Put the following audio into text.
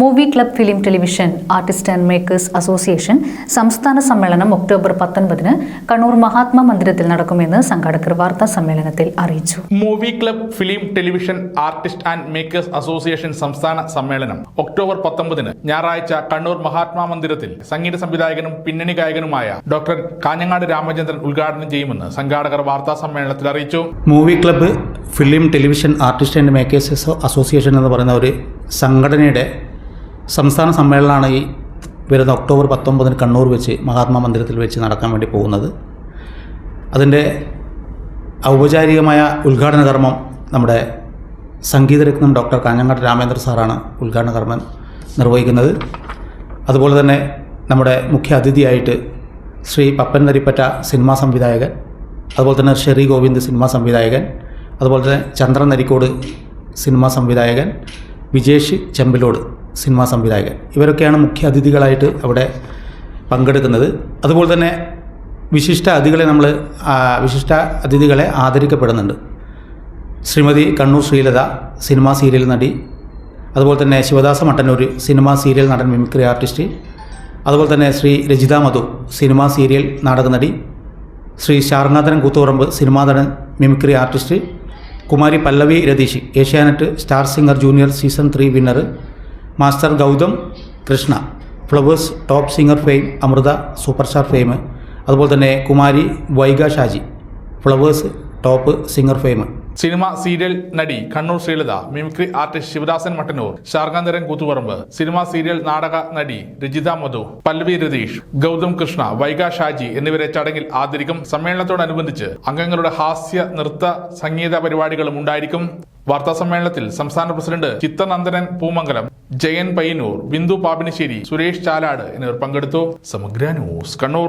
Movie club film television artist and makers association സംസ്ഥാന സമ്മേളനം October പത്തൊൻപതിന് കണ്ണൂർ മഹാത്മാ മന്ദിരത്തിൽ നടക്കുമെന്ന് സംഘാടകർ വാർത്താ സമ്മേളനത്തിൽ അറിയിച്ചു. Movie club film television artist and makers association സംസ്ഥാന സമ്മേളനം ഒക്ടോബർ പത്തൊമ്പതിന് ഞായറാഴ്ച കണ്ണൂർ മഹാത്മാ മന്ദിരത്തിൽ സംഗീത സംവിധായകനും പിന്നണി ഗായകനുമായ ഡോക്ടർ കാഞ്ഞങ്ങാട് രാമചന്ദ്രൻ ഉദ്ഘാടനം ചെയ്യുമെന്ന് സംഘാടകർ വാർത്താ സമ്മേളനത്തിൽ അറിയിച്ചു. Movie club film television artist and makers association എന്ന് പറയുന്ന ഒരു സംഘടനയുടെ സംസ്ഥാന സമ്മേളനമാണ് ഈ വരുന്ന ഒക്ടോബർ പത്തൊമ്പതിന് കണ്ണൂർ വെച്ച് മഹാത്മാ മന്ദിരത്തിൽ വെച്ച് നടക്കാൻ വേണ്ടി പോകുന്നത്. അതിന്റെ ഔപചാരികമായ ഉദ്ഘാടന കർമ്മം നമ്മുടെ സംഗീതരത്നം ഡോക്ടർ കാഞ്ഞങ്ങാട് രാമേന്ദ്ര സാറാണ് ഉദ്ഘാടന കർമ്മം നിർവഹിക്കുന്നത്. അതുപോലെ തന്നെ നമ്മുടെ മുഖ്യ അതിഥിയായിട്ട് ശ്രീ പപ്പൻ നരിപ്പറ്റ സിനിമാ സംവിധായകൻ അതുപോലെ തന്നെ ഷെറി ഗോവിന്ദ് സിനിമാ സംവിധായകൻ അതുപോലെ തന്നെ ചന്ദ്രൻ നരിക്കോട് സിനിമാ സംവിധായകൻ വിജേഷ് ചെമ്പിലോട് സിനിമാ സംവിധായകൻ. ഇവരൊക്കെയാണ് മുഖ്യ അതിഥികളായിട്ട് അവിടെ പങ്കെടുക്കുന്നത്. അതുപോലെ തന്നെ വിശിഷ്ട അതിഥികളെ നമ്മൾ വിശിഷ്ട അതിഥികളെ ആദരിക്കപ്പെടുന്നുണ്ട്. ശ്രീമതി കണ്ണൂർ ശ്രീലത സിനിമാ സീരിയൽ നടി. അതുപോലെ തന്നെ ശിവദാസ മട്ടന്നൂർ സിനിമാ സീരിയൽ നടൻ മിമിക്രി ആർട്ടിസ്റ്റ്. അതുപോലെ തന്നെ ശ്രീ രജിത മധു സിനിമാ സീരിയൽ നാടക നടി. ശ്രീ ശാരനാഥൻ കൂത്തുപറമ്പ് സിനിമാ നടൻ mimicry artist. Kumari Pallavi Ratheesh Asianet star singer junior season three winner master Gautham Krishna. Flowers top singer fame Amritha super star fame. അതുപോലെ തന്നെ Kumari Vaiga Shaji. Flowers top singer fame. Cinema serial നടി Kannur Sreelatha mimicry artist Sivadasan Mattannur Sharngantharan Koothuparamba cinema serial നാടക നടി രജിത മധു പല്ലവി രതീഷ് ഗൗതം കൃഷ്ണ വൈഗ ഷാജി എന്നിവരെ ചടങ്ങിൽ ആദരിക്കും. സമ്മേളനത്തോടനുബന്ധിച്ച് അംഗങ്ങളുടെ ഹാസ്യ നൃത്ത സംഗീത പരിപാടികളും ഉണ്ടായിരിക്കും. വാർത്താ സമ്മേളനത്തിൽ സംസ്ഥാന പ്രസിഡന്റ് ചിത്തനന്ദനൻ പൂമംഗലം ജയൻ പയ്യന്നൂർ ബിന്ദു പാപ്പിനിശ്ശേരി സുരേഷ് ചാലാട് എന്നിവർ പങ്കെടുത്തു. സമഗ്ര ന്യൂസ് കണ്ണൂർ.